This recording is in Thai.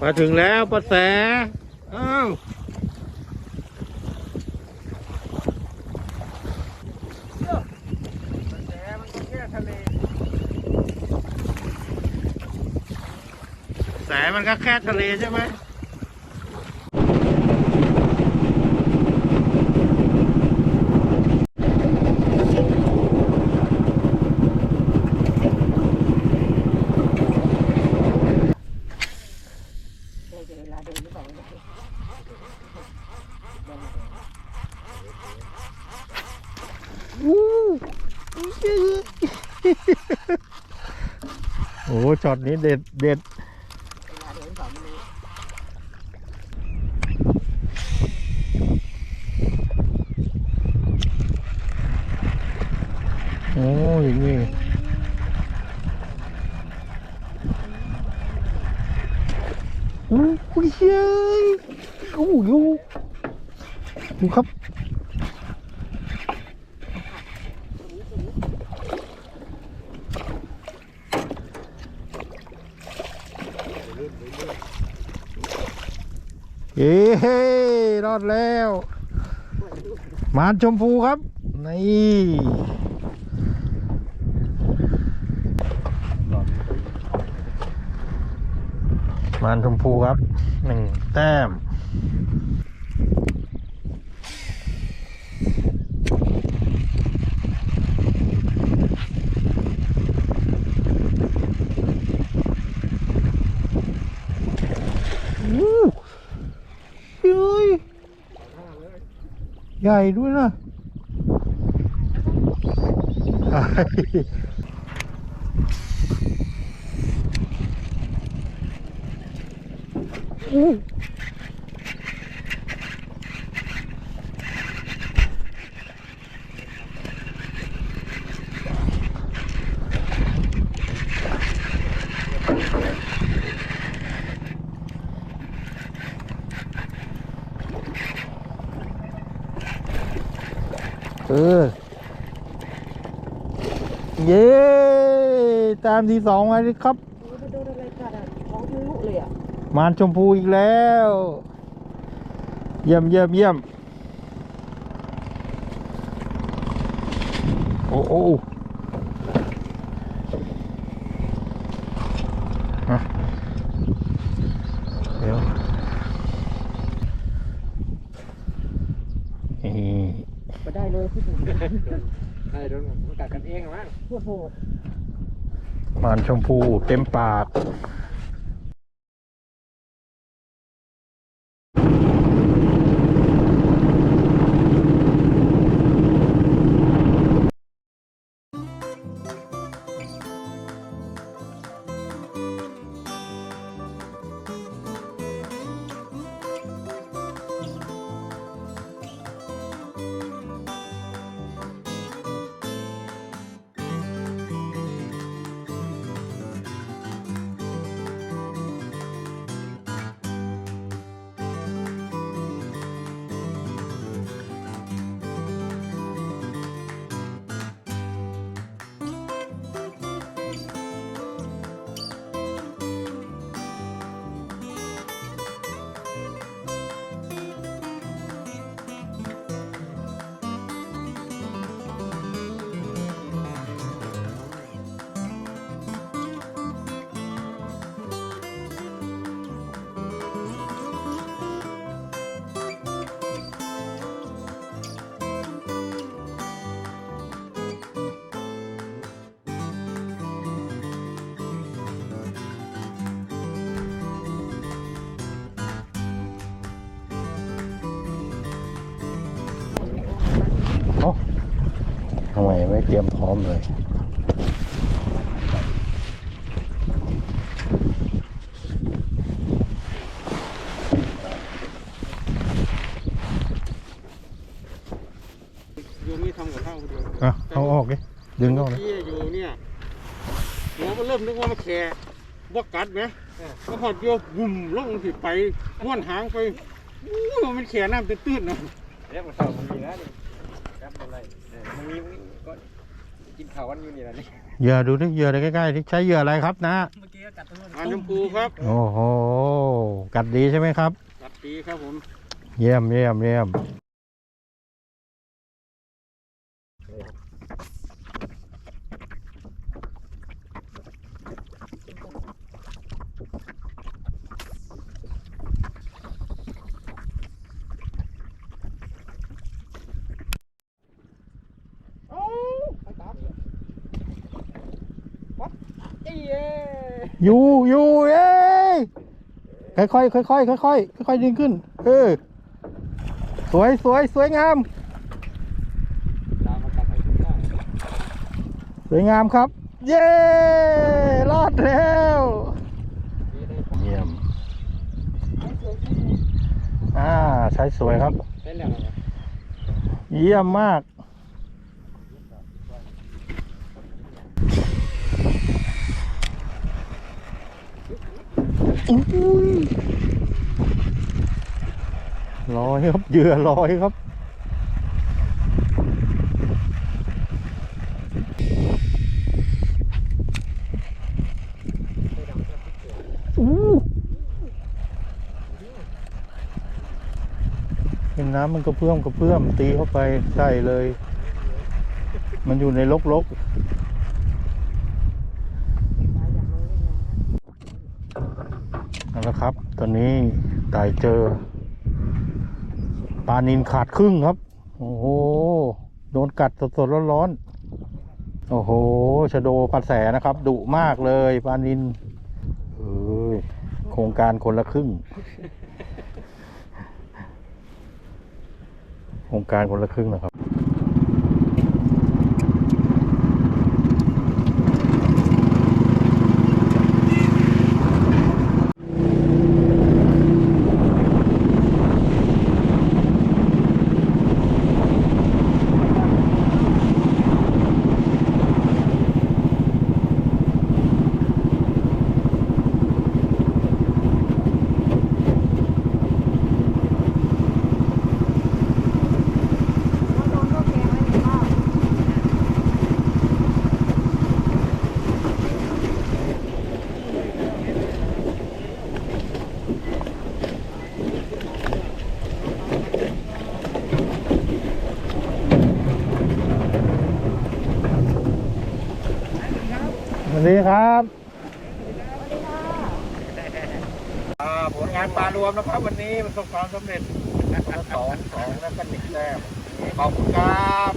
มาถึงแล้วปลาแสอ้าวแต่มันก็แค่ทะเลแสมันก็แค่ทะเลใช่ไหม เดี๋ยวเวลาเดินหรือเปล่าเนี่ย โอ้ช็อตนี้เด็ดเด็ดเวลาเดินหรือเปล่าไม่รู้โอ้อย่างนี้โอ้ยเฮ้ยโอ้ยดูครับ เย้รอดแล้วมานชมพูครับ นี่มานชมพูครับหนึ่งแต้ม อู้เฮ้ย ใหญ่ด้วยนะอู้ ออ เย้ตามที่สองมาเลยครับโอ้ยไปโดนอะไรกัดอะท้องทะลุเลยอะมารชมพูอีกแล้ว เยี่ยมเยี่ยมเยี่ยมโอ้โอ้อะเดี๋ยวนี่ มาได้เลยพี่ผม ใช่โดนมันกัดกันเองเหรอมั้งโอ้โห มารชมพูเต็มปาก รียมพร้อมเลยอยู่นี่ทำกับข้าวคนเดียวอะเอาออกดิดึงเข้านะที่อยู่เนี่ยหัวมันเริ่มนึกว่ามันแค่ว่ากัดไหมแล้วพอเดียวบุ่มลงสิไปม้วนหางไปอู้ยมันแค่น้ำตื้นๆนะ เรียกมันเต่ามันมีนะนี่ครับเป็นไรมันมีก็ กินข้าวกันอยู่นี่แหละนี่เหยื่อดูดิเหยื่ออะไรใกล้ๆดิใช้เหยื่ออะไรครับนะ เมื่อกี้ก็กัดตรงนู้นงานชมพูครับโอ้โห กัดดีใช่ไหมครับ กัดดีครับผม เยี่ยมเยี่ยมเยี่ยม อยู่อยู่เอ้ยค่อยค่อยค่อยค่อยค่อยค่อยค่อยๆดึงขึ้น เออ สวยสวยสวยงาม สวยงามครับ เย้รอดแล้วเยี่ยมอ่าใช้สวยครับเป็นแล้วเยี่ยมมาก ลอยครับเหยื่อลอยครับ เห็นน้ำมันกระเพื่อมกระเพื่อมตีเข้าไปใช่เลย มันอยู่ในลกลกนั่น แหละครับ ตอนนี้ได้เจอปลานินขาดครึ่งครับ โอ้โห โดนกัดสดๆร้อนๆ โอ้โหชะโดกระแสนะครับดุมากเลยปลานินเอ้ยโครงการคนละครึ่ง โครงการคนละครึ่งนะครับ วัสดีครับผลงานปลารวมนะครับวันนี้ประสบความสำเร็จสองสองแล้วก็หนึ่งแต้มขอบคุณครับ